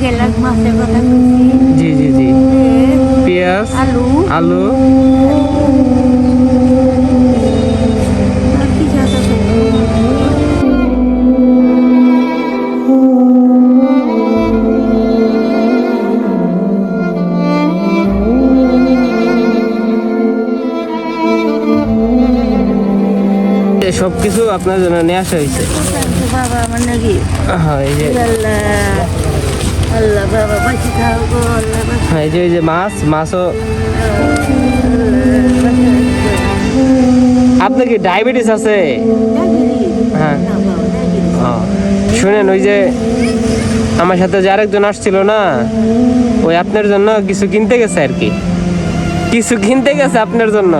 গেলাস মাছের কথা জি জি জি। পেঁয়াজ আলু। আলু। আর কি জাত আছে। সব কিছু আপনার জন্য নিয়ে আসা হয়েছে। বাবা আমার নাকি হ্যাঁ এই যে। এই যে এই যে মাছ, মাছও। আপনার কি ডায়াবেটিস আছে? হ্যাঁ। শুনেন, ওই যে আমার সাথে যে আরেকজন আসছিল না, ওই আপনার জন্য কিছু কিনতে গেছে আর কি। কিছু কিনতে গেছে আপনার জন্য।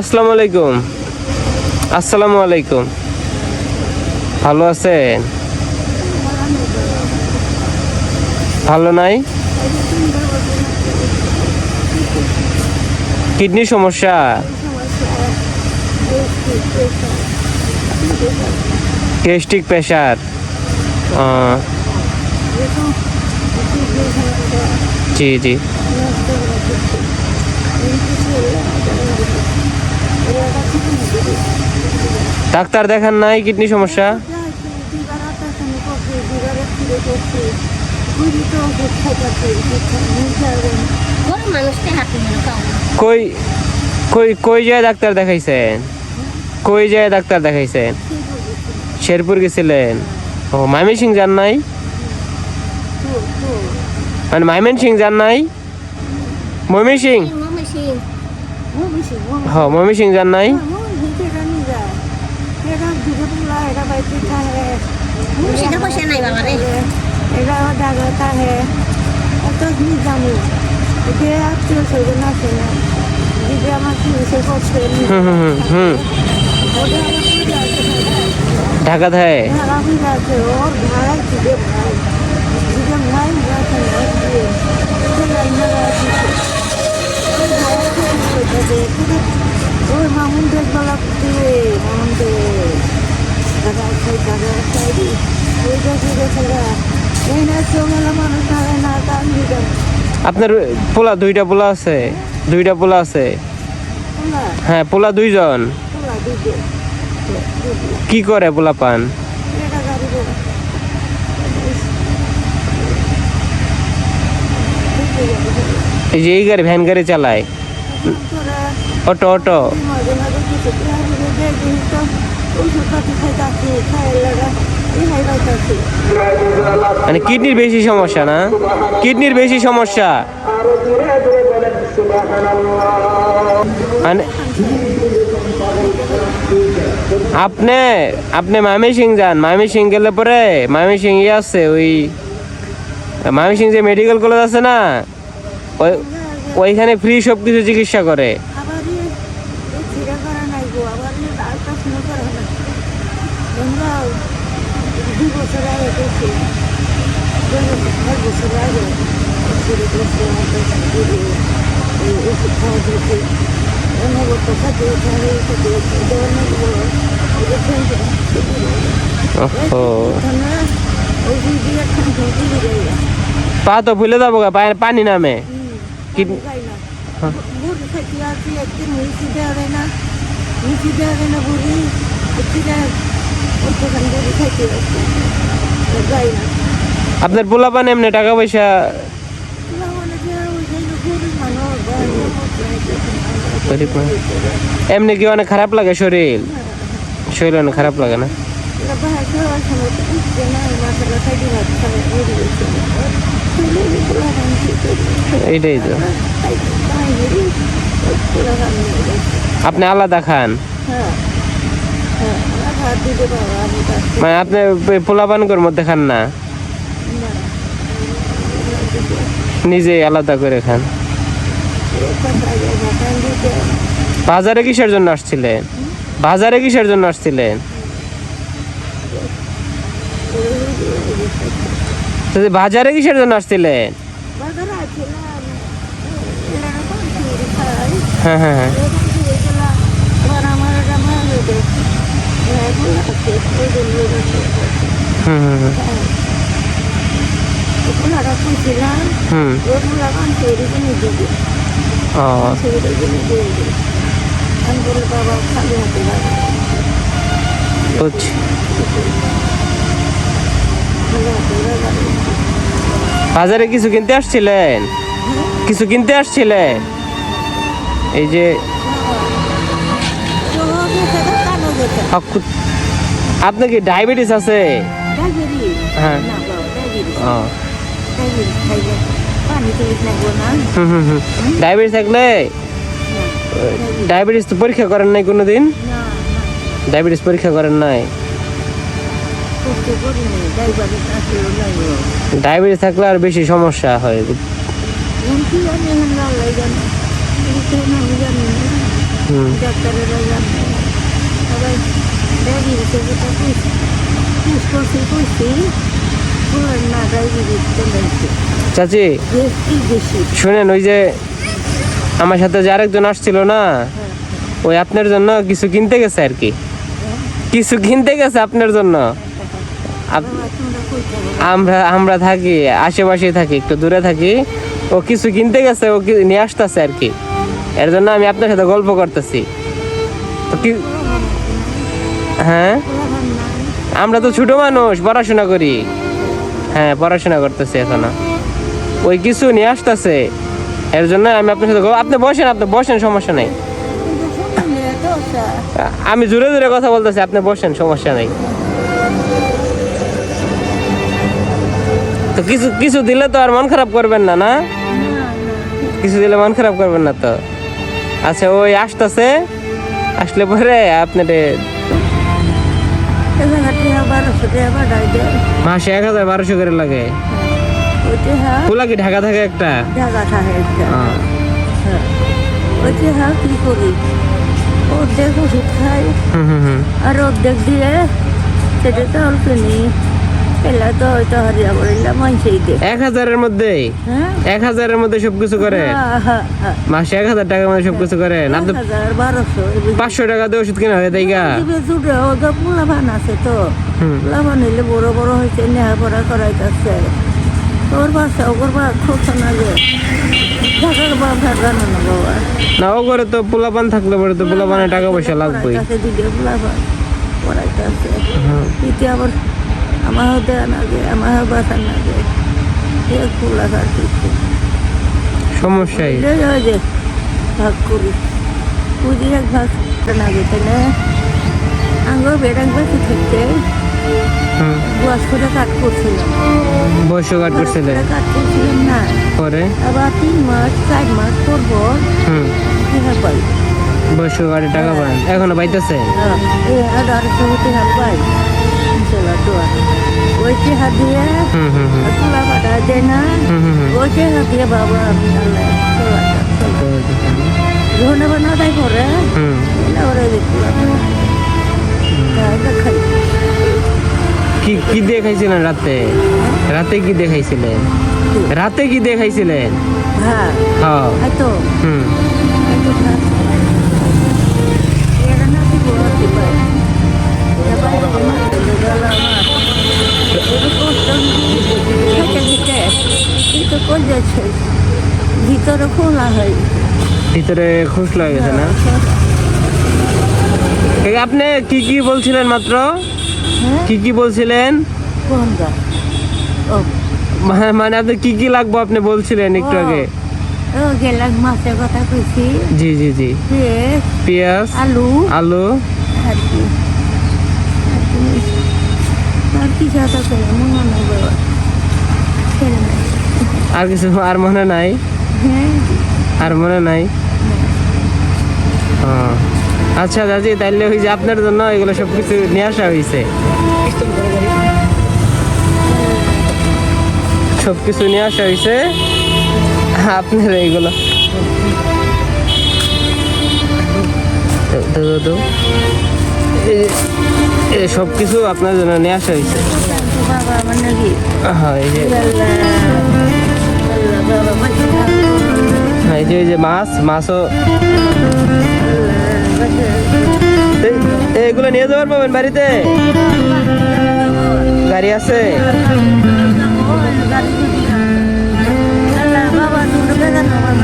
আসসালামু আলাইকুম। আসসালামু আলাইকুম। ভালো আছেন? ভালো নাই? কিডনির সমস্যা? Gastric pressure. জি জি। ডাক্তার দেখান নাই কিডনি সমস্যা? কই কই কই যায় ডাক্তার দেখাইছেন? কই যায় ডাক্তার দেখাইছেন? শেরপুর গেছিলেন। ও মাইমেন সিং যান নাই? মানে মাইমেন সিং যান নাই? মমি সিং হ মমি সিং যান নাই? পয়সা নাই বাবা রে এটা ডাকা থাকে এত কি জানি এতে আত্মীয় স্বজন আছে না। দিদি আমার কি সে করছে হুম হুম হুম হুম। ঢাকা দেয় আছে ওর ভাই দিদি ভাই দিদি ভাই আছে ওর দিয়ে সে লাইনে ওই মামুন দেখবেলা দিয়ে মামুন দে দাদা আছে দাদা আছে ওই দেখি দেখে এই না চোমেলা মানুষ থাকে না কান দিতাম আপনার পোলা দুইটা পোলা আছে, দুইটা পোলা আছে। হ্যাঁ পোলা দুইজন। কি করে পোলা পান? এই যে এই গাড়ি, ভ্যান গাড়ি চালায়। Auto auto. মানে কিডনির বেশি সমস্যা না? কিডনির বেশি সমস্যা। মানে আপনি আপনি মামি সিং যান। মামি সিং গেলে পরে মামি সিং ইয়ে আছে, ওই মামি সিং যে মেডিকেল কলেজ আছে না, ওই ওইখানে ফ্রি সব কিছু চিকিৎসা করে আবার এই ছিঁড়া করা নাই গো আবার আর কাজ না করা না আমরা দুই বছর আগে গেছি এক বছর আগে ছেড়ে গেছে এই ওষুধ খাওয়া দিয়েছে অনবত খাতে পা তো ফুলে যাব পানি নামে। না। আপনার পোলা পান এমনি টাকা পয়সা মানে। এমনি কি অনেক খারাপ লাগে শরীর? শরীর অনেক খারাপ লাগে না? এইটাই তো। আপনি আলাদা খান? হ্যাঁ হ্যাঁ আমার ভাত দিতে পারো আমি তার মানে আপনি পোলাপানকর মধ্যে খান না? নিজে আলাদা করে খান। বাজারে কিসের জন্য আসছিলেন? বাজারে কিসের জন্য আসছিলেন? বাজারে কিসের জন্য আসছিলেন? হ্যাঁ হ্যাঁ হ্যাঁ। বাজারে কিছু কিনতে আসছিলেন? কিছু কিনতে আসছিলেন? এই যে আপনার কি ডায়াবেটিস আছে? হ্যাঁ। ডায়াবেটিস। থাকলে? ডায়াবেটিস। তো পরীক্ষা করেন নাই কোনো দিন না না। ডায়াবেটিস পরীক্ষা করেন নাই? ডায়াবেটিস থাকলে আর বেশি সমস্যা হয়। হুম। সবাই ডায়াবেটিসের কথা কইছি পুষ করছি না চাচি শুনেন ওই যে আমার সাথে যে আরেকজন আসছিল না ওই আপনার জন্য কিছু কিনতে গেছে আর কি। কিছু কিনতে গেছে আপনার জন্য? আমরা আমরা থাকি আশেপাশে থাকি একটু দূরে থাকি। ও কিছু কিনতে গেছে ও নিয়ে আসতেছে আর কি। এর জন্য আমি আপনার সাথে গল্প করতেছি। তো কি হ্যাঁ? আমরা তো ছোট মানুষ, পড়াশোনা করি। হ্যাঁ পড়াশোনা করতেছি এখনও। ওই কিছু নিয়ে আসতেছে। এর জন্য আমি আপনার সাথে আপনি বসেন আপনি বসেন, সমস্যা নেই। আমি জোরে জোরে কথা বলতেছি, আপনি বসেন, সমস্যা নেই। তো কিছু কিছু দিলে তো আর মন খারাপ করবেন না না? কিছু দিলে মন খারাপ করবেন না তো? আচ্ছা ওই আসতেছে। আসলে পরে আপনার মাসে এক হাজার বারোশো করে লাগে। পোলা কি ঢাকা থাকে একটা? হ্যাঁ। কি করি? অর্ধেক ওষুধ খাই। আর অর্ধেক দিয়ে সেটা তো অল্প নেই। এলা তো হারিয়া বলিলাম মানছেই দে। এক হাজারের মধ্যে হ্যাঁ? এক হাজারের মধ্যে সবকিছু করে? হ্যাঁ, হ্যাঁ। মাসে এক হাজার টাকার মধ্যে সবকিছু এগুলো পাঁচশো টাকা দিয়ে ওষুধ কিনা হয়ে তাই গা? ওদের আছে তো। হুম। হইলে বড় বড় হয়েছে নেহা পড়া করাইতেছে। ওর বাসা ওর বা ছোট না যে ও করে তো পোলাপান থাকলে পরে তো পোলাপানে টাকা পয়সা লাগবেই। আবার আমার হতে না যে আমার বাসা না যে এক পোলা কাটি সমস্যাই যে ভাগ করি। এক ভাগ না যেতে না আঙ্গুর বেড়াং পাখি থেকে হুম। করে কাট করছিলাম। বয়স কাট করছিলেন কাট করছিলাম না। পরে? আবার তিন মাস চার মাস পাই বয়স কাটে টাকা পান এখনও পাইতেছে? হ্যাঁ, এই পাই। তো দিয়ে হুম হুম হুম। তুলা পাঠা দেয় না? হুম হুম হুম। ওই টিহা দিয়ে বাবা আমি আল্লাহ চলা চলা। ধনে করে ওরা খাই কি কি দিয়ে খাইছিলেন রাতে রাতে কি দিয়ে খাইছিলেন রাতে কি দিয়ে খাইছিলেন হ্যাঁ হ্যাঁ হয়তো হুম ভিতরে খোলা হয়। ভিতরে গেছে না? আপনি কি কি বলছিলেন মাত্র? হ্যাঁ? কি কি বলছিলেন? কোন গা ও। মা- মানে আপনি কি কি লাগবো আপনি বলছিলেন একটু আগে? গেলাম মাছের কথা কইছি। জি জি জি। পেঁয়াজ আলু। আলু। আর কি? কি- মনে নাই কিছু আর মনে নাই? হ্যাঁ আর মনে নাই? আচ্ছা দাদি তাইলে ওই যে আপনার জন্য এগুলো সব কিছু নিয়ে আসা হয়েছে সব কিছু নিয়ে আসা হয়েছে আপনার এইগুলো। সব কিছু আপনার জন্য নিয়ে আসা হয়েছে নাকি হ্যাঁ এই যে। এই যে এই যে মাছ, মাছও। এইগুলো নিয়ে যাবার পাবেন বাড়িতে? গাড়ি আছে?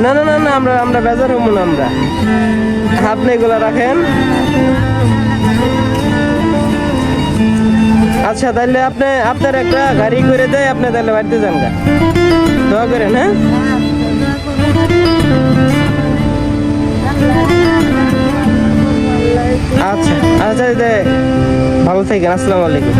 না না না না, আমরা আমরা বেজার হব না, আমরা। আপনি এগুলো রাখেন। আচ্ছা তাহলে আপনি, আপনার একটা গাড়ি করে দেয়, আপনি তাহলে বাড়িতে যান গা। দোয়া করেন হ্যাঁ আচ্ছা আচ্ছা ভালো থাকেন আসসালামু আলাইকুম।